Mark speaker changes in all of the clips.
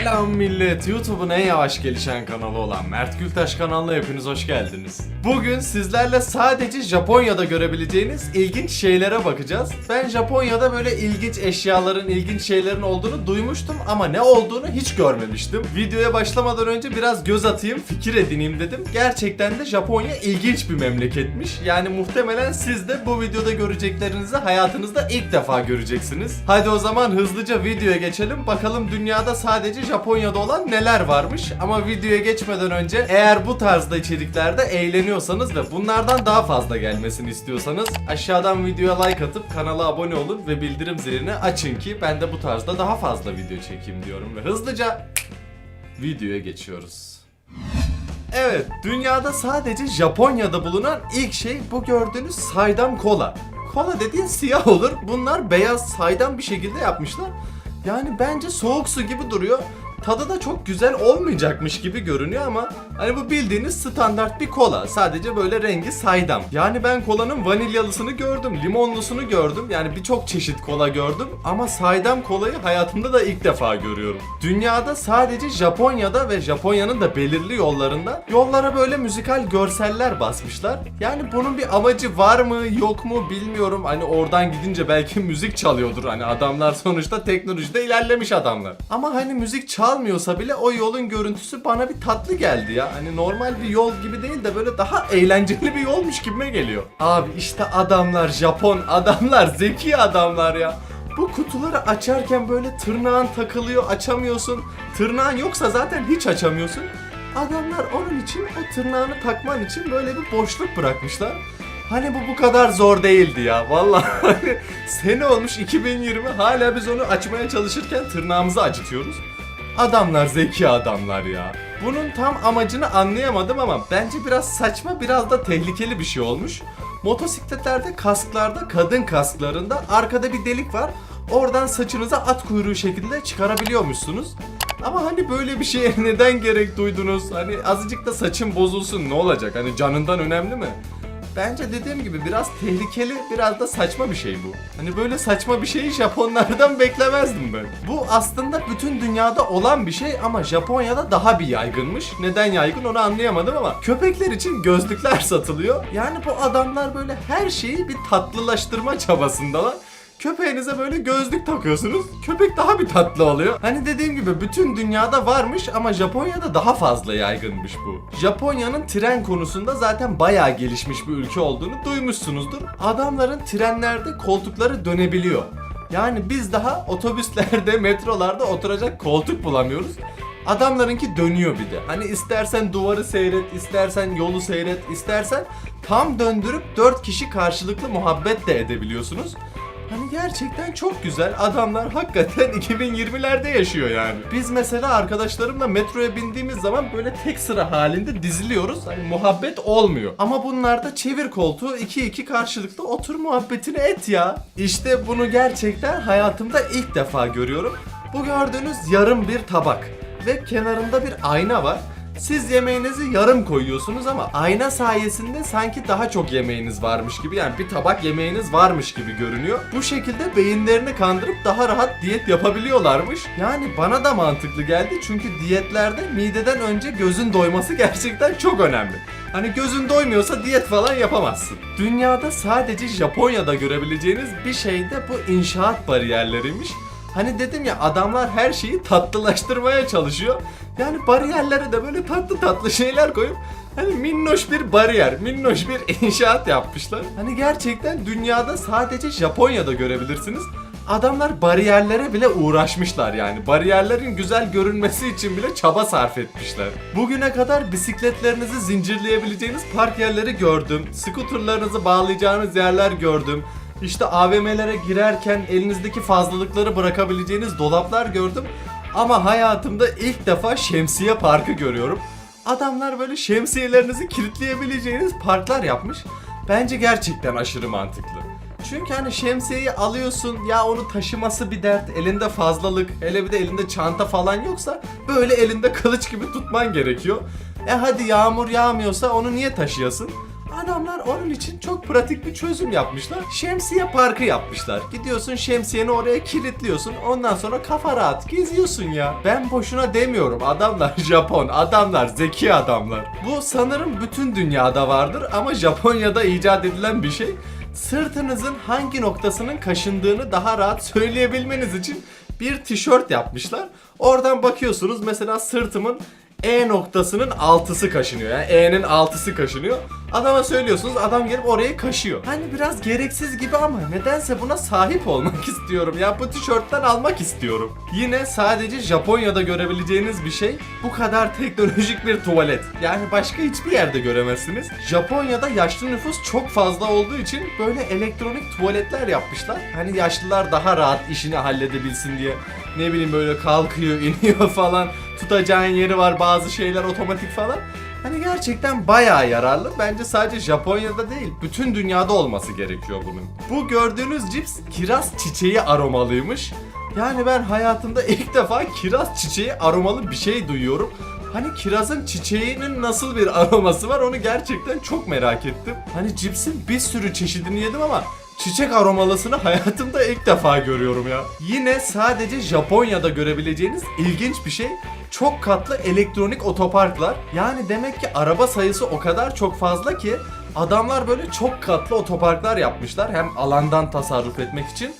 Speaker 1: Selam millet. YouTube'un en yavaş gelişen kanalı olan Mert Gültaş kanalına hepiniz hoş geldiniz. Bugün sizlerle sadece Japonya'da görebileceğiniz ilginç şeylere bakacağız. Ben Japonya'da böyle ilginç eşyaların, ilginç şeylerin olduğunu duymuştum ama ne olduğunu hiç görmemiştim. Videoya başlamadan önce biraz göz atayım, fikir edineyim dedim. Gerçekten de Japonya ilginç bir memleketmiş. Yani muhtemelen siz de bu videoda göreceklerinizi hayatınızda ilk defa göreceksiniz. Hadi o zaman hızlıca videoya geçelim. Bakalım dünyada sadece Japonya'da olan neler varmış. Ama videoya geçmeden önce eğer bu tarzda içeriklerde eğleniyorsanız ve bunlardan daha fazla gelmesini istiyorsanız aşağıdan videoya like atıp kanala abone olun ve bildirim zilini açın ki ben de bu tarzda daha fazla video çekeyim diyorum ve hızlıca videoya geçiyoruz. Evet, dünyada sadece Japonya'da bulunan ilk şey bu gördüğünüz saydam kola. Kola dediğin siyah olur. Bunlar beyaz saydam bir şekilde yapmışlar. Yani bence soğuk su gibi duruyor. Tadı da çok güzel olmayacakmış gibi görünüyor ama hani bu bildiğiniz standart bir kola. Sadece böyle rengi saydam. Yani ben kolanın vanilyalısını gördüm, limonlusunu gördüm. Yani birçok çeşit kola gördüm ama saydam kolayı hayatımda da ilk defa görüyorum. Dünyada sadece Japonya'da ve Japonya'nın da belirli yollarında yollara böyle müzikal görseller basmışlar. Yani bunun bir amacı var mı yok mu bilmiyorum. Hani oradan gidince belki müzik çalıyordur. Hani adamlar sonuçta teknolojide ilerlemiş adamlar. Ama hani müzik çalmıyorsa bile o yolun görüntüsü bana bir tatlı geldi ya. Hani normal bir yol gibi değil de böyle daha eğlenceli bir yolmuş gibime geliyor. Abi işte adamlar Japon adamlar zeki adamlar ya. Bu kutuları açarken böyle tırnağın takılıyor açamıyorsun. Tırnağın yoksa zaten hiç açamıyorsun. Adamlar onun için o tırnağını takman için böyle bir boşluk bırakmışlar. Hani bu bu kadar zor değildi ya. Vallahi hani sene olmuş 2020 hala biz onu açmaya çalışırken tırnağımızı acıtıyoruz. Adamlar zeki adamlar ya. Bunun tam amacını anlayamadım ama bence biraz saçma biraz da tehlikeli bir şey olmuş. Motosikletlerde kasklarda kadın kasklarında arkada bir delik var. Oradan saçınıza at kuyruğu şekilde çıkarabiliyormuşsunuz. Ama hani böyle bir şeye neden gerek duydunuz? Hani azıcık da saçın bozulsun ne olacak? Hani canından önemli mi? Bence dediğim gibi biraz tehlikeli, biraz da saçma bir şey bu. Hani böyle saçma bir şeyi Japonlardan beklemezdim ben. Bu aslında bütün dünyada olan bir şey ama Japonya'da daha bir yaygınmış. Neden yaygın onu anlayamadım ama köpekler için gözlükler satılıyor. Yani bu adamlar böyle her şeyi bir tatlılaştırma çabasındalar. Köpeğinize böyle gözlük takıyorsunuz. Köpek daha bir tatlı oluyor. Hani dediğim gibi bütün dünyada varmış ama Japonya'da daha fazla yaygınmış bu. Japonya'nın tren konusunda zaten bayağı gelişmiş bir ülke olduğunu duymuşsunuzdur. Adamların trenlerde koltukları dönebiliyor. Yani biz daha otobüslerde, metrolarda oturacak koltuk bulamıyoruz. Adamlarınki dönüyor bir de. Hani istersen duvarı seyret, istersen yolu seyret, istersen tam döndürüp 4 kişi karşılıklı muhabbet de edebiliyorsunuz. Hani gerçekten çok güzel. Adamlar hakikaten 2020'lerde yaşıyor yani. Biz mesela arkadaşlarımla metroya bindiğimiz zaman böyle tek sıra halinde diziliyoruz. Hani muhabbet olmuyor. Ama bunlarda çevir koltuğu 2-2 karşılıklı otur muhabbetini et ya. İşte bunu gerçekten hayatımda ilk defa görüyorum. Bu gördüğünüz yarım bir tabak ve kenarında bir ayna var. Siz yemeğinizi yarım koyuyorsunuz ama ayna sayesinde sanki daha çok yemeğiniz varmış gibi yani bir tabak yemeğiniz varmış gibi görünüyor. Bu şekilde beyinlerini kandırıp daha rahat diyet yapabiliyorlarmış. Yani bana da mantıklı geldi çünkü diyetlerde mideden önce gözün doyması gerçekten çok önemli. Hani gözün doymuyorsa diyet falan yapamazsın. Dünyada sadece Japonya'da görebileceğiniz bir şey de bu inşaat bariyerleriymiş. Hani dedim ya adamlar her şeyi tatlılaştırmaya çalışıyor. Yani bariyerlere de böyle tatlı tatlı şeyler koyup hani minnoş bir bariyer, minnoş bir inşaat yapmışlar. Hani gerçekten dünyada sadece Japonya'da görebilirsiniz. Adamlar bariyerlere bile uğraşmışlar yani. Bariyerlerin güzel görünmesi için bile çaba sarf etmişler. Bugüne kadar bisikletlerinizi zincirleyebileceğiniz park yerleri gördüm. Skuterlarınızı bağlayacağınız yerler gördüm. İşte AVM'lere girerken elinizdeki fazlalıkları bırakabileceğiniz dolaplar gördüm. Ama hayatımda ilk defa şemsiye parkı görüyorum. Adamlar böyle şemsiyelerinizi kilitleyebileceğiniz parklar yapmış. Bence gerçekten aşırı mantıklı. Çünkü hani şemsiyeyi alıyorsun ya onu taşıması bir dert elinde fazlalık hele bir de elinde çanta falan yoksa böyle elinde kılıç gibi tutman gerekiyor. E hadi yağmur yağmıyorsa onu niye taşıyasın? Adamlar onun için çok pratik bir çözüm yapmışlar. Şemsiye parkı yapmışlar. Gidiyorsun şemsiyeni oraya kilitliyorsun. Ondan sonra kafa rahat geziyorsun ya. Ben boşuna demiyorum. Adamlar Japon, adamlar zeki adamlar. Bu sanırım bütün dünyada vardır ama Japonya'da icat edilen bir şey. Sırtınızın hangi noktasının kaşındığını daha rahat söyleyebilmeniz için bir tişört yapmışlar. Oradan bakıyorsunuz mesela sırtımın E noktasının altısı kaşınıyor. Yani E'nin altısı kaşınıyor. Adama söylüyorsunuz adam gelip orayı kaşıyor. Hani biraz gereksiz gibi ama nedense buna sahip olmak istiyorum. Ya bu tişörtten almak istiyorum. Yine sadece Japonya'da görebileceğiniz bir şey bu kadar teknolojik bir tuvalet. Yani başka hiçbir yerde göremezsiniz. Japonya'da yaşlı nüfus çok fazla olduğu için böyle elektronik tuvaletler yapmışlar. Hani yaşlılar daha rahat işini halledebilsin diye. Ne bileyim böyle kalkıyor, iniyor falan. Tutacağın yeri var bazı şeyler otomatik falan. Hani gerçekten bayağı yararlı. Bence sadece Japonya'da değil, bütün dünyada olması gerekiyor bunun. Bu gördüğünüz cips kiraz çiçeği aromalıymış. Yani ben hayatımda ilk defa kiraz çiçeği aromalı bir şey duyuyorum. Hani kirazın çiçeğinin nasıl bir aroması var onu gerçekten çok merak ettim. Hani cipsin bir sürü çeşidini yedim ama çiçek aromalısını hayatımda ilk defa görüyorum ya. Yine sadece Japonya'da görebileceğiniz ilginç bir şey çok katlı elektronik otoparklar. Yani demek ki araba sayısı o kadar çok fazla ki adamlar böyle çok katlı otoparklar yapmışlar. Hem alandan tasarruf etmek için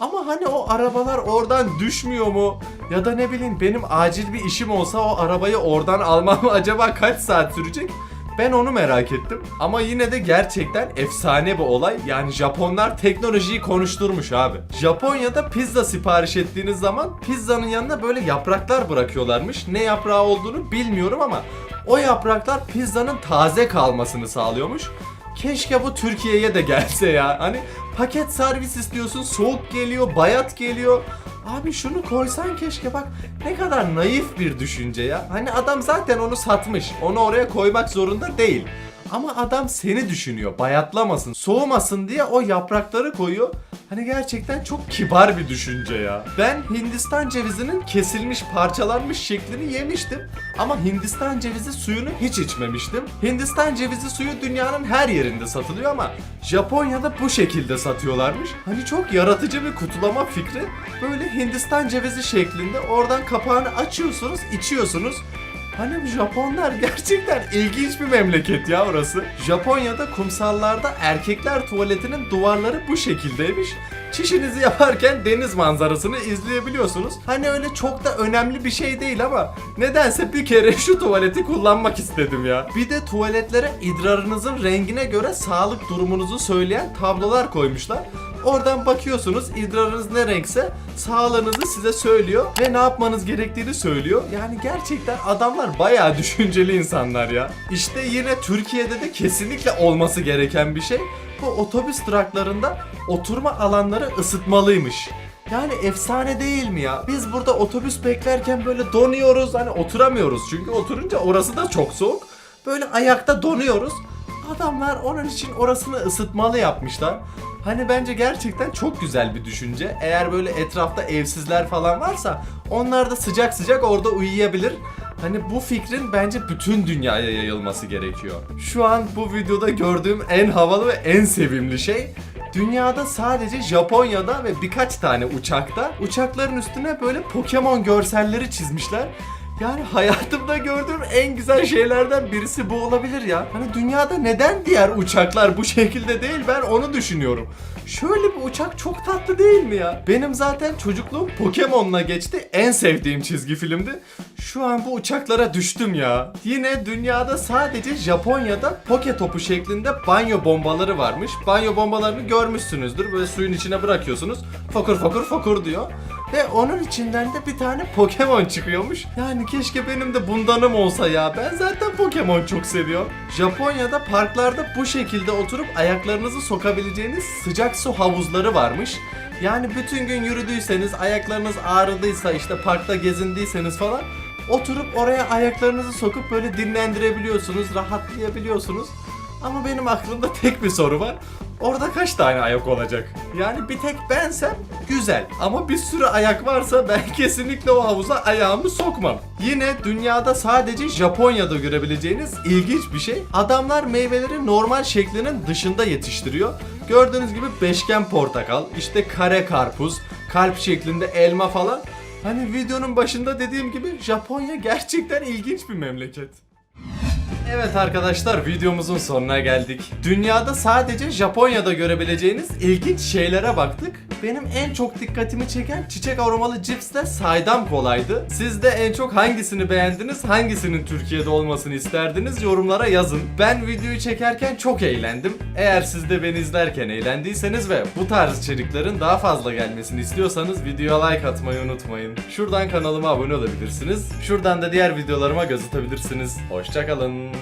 Speaker 1: ama hani o arabalar oradan düşmüyor mu? Ya da ne bileyim benim acil bir işim olsa o arabayı oradan almam acaba kaç saat sürecek? Ben onu merak ettim. Ama yine de gerçekten efsane bir olay. Yani Japonlar teknolojiyi konuşturmuş abi. Japonya'da pizza sipariş ettiğiniz zaman pizzanın yanına böyle yapraklar bırakıyorlarmış. Ne yaprağı olduğunu bilmiyorum ama o yapraklar pizzanın taze kalmasını sağlıyormuş. Keşke bu Türkiye'ye de gelse ya. Hani paket servis istiyorsun, soğuk geliyor, bayat geliyor. Abi şunu koysan keşke bak ne kadar naif bir düşünce ya. Hani adam zaten onu satmış. Onu oraya koymak zorunda değil. Ama adam seni düşünüyor. Bayatlamasın, soğumasın diye o yaprakları koyuyor. Hani gerçekten çok kibar bir düşünce ya. Ben Hindistan cevizinin kesilmiş, parçalanmış şeklini yemiştim. Ama Hindistan cevizi suyunu hiç içmemiştim. Hindistan cevizi suyu dünyanın her yerinde satılıyor ama Japonya'da bu şekilde satıyorlarmış. Hani çok yaratıcı bir kutulama fikri. Böyle Hindistan cevizi şeklinde oradan kapağını açıyorsunuz, içiyorsunuz. Hani Japonlar gerçekten ilginç bir memleket ya orası. Japonya'da kumsallarda erkekler tuvaletinin duvarları bu şekildeymiş. Çişinizi yaparken deniz manzarasını izleyebiliyorsunuz. Hani öyle çok da önemli bir şey değil ama nedense bir kere şu tuvaleti kullanmak istedim ya. Bir de tuvaletlere idrarınızın rengine göre sağlık durumunuzu söyleyen tablolar koymuşlar. Oradan bakıyorsunuz idrarınız ne renkse sağlığınızı size söylüyor ve ne yapmanız gerektiğini söylüyor. Yani gerçekten adamlar bayağı düşünceli insanlar ya. İşte yine Türkiye'de de kesinlikle olması gereken bir şey. Bu otobüs duraklarında oturma alanları ısıtmalıymış. Yani efsane değil mi ya? Biz burada otobüs beklerken böyle donuyoruz hani oturamıyoruz çünkü oturunca orası da çok soğuk. Böyle ayakta donuyoruz. Adamlar onun için orasını ısıtmalı yapmışlar. Hani bence gerçekten çok güzel bir düşünce. Eğer böyle etrafta evsizler falan varsa onlar da sıcak sıcak orada uyuyabilir. Hani bu fikrin bence bütün dünyaya yayılması gerekiyor. Şu an bu videoda gördüğüm en havalı ve en sevimli şey Dünyada sadece Japonya'da ve birkaç tane uçakta uçakların üstüne böyle Pokemon görselleri çizmişler. Yani hayatımda gördüğüm en güzel şeylerden birisi bu olabilir ya. Hani dünyada neden diğer uçaklar bu şekilde değil ben onu düşünüyorum. Şöyle bir uçak çok tatlı değil mi ya? Benim zaten çocukluğum Pokemon'la geçti. En sevdiğim çizgi filmdi. Şu an bu uçaklara düştüm ya. Yine dünyada sadece Japonya'da poke topu şeklinde banyo bombaları varmış. Banyo bombalarını görmüşsünüzdür. Böyle suyun içine bırakıyorsunuz. Fokur fokur fokur diyor. Ve onun içinden de bir tane Pokemon çıkıyormuş. Yani keşke benim de bundanım olsa ya. Ben zaten Pokemon çok seviyorum. Japonya'da parklarda bu şekilde oturup ayaklarınızı sokabileceğiniz sıcak su havuzları varmış. Yani bütün gün yürüdüyseniz, ayaklarınız ağrıdıysa, işte parkta gezindiyseniz falan oturup oraya ayaklarınızı sokup böyle dinlendirebiliyorsunuz, rahatlayabiliyorsunuz. Ama benim aklımda tek bir soru var. Orada kaç tane ayak olacak? Yani bir tek bensem güzel ama bir sürü ayak varsa ben kesinlikle o havuza ayağımı sokmam. Yine dünyada sadece Japonya'da görebileceğiniz ilginç bir şey. Adamlar meyveleri normal şeklinin dışında yetiştiriyor. Gördüğünüz gibi beşgen portakal, işte kare karpuz, kalp şeklinde elma falan. Hani videonun başında dediğim gibi Japonya gerçekten ilginç bir memleket. Evet arkadaşlar videomuzun sonuna geldik. Dünyada sadece Japonya'da görebileceğiniz ilginç şeylere baktık. Benim en çok dikkatimi çeken çiçek aromalı cipsle saydam kolaydı. Siz de en çok hangisini beğendiniz, hangisinin Türkiye'de olmasını isterdiniz yorumlara yazın. Ben videoyu çekerken çok eğlendim. Eğer siz de beni izlerken eğlendiyseniz ve bu tarz içeriklerin daha fazla gelmesini istiyorsanız videoya like atmayı unutmayın. Şuradan kanalıma abone olabilirsiniz. Şuradan da diğer videolarıma göz atabilirsiniz. Hoşçakalın.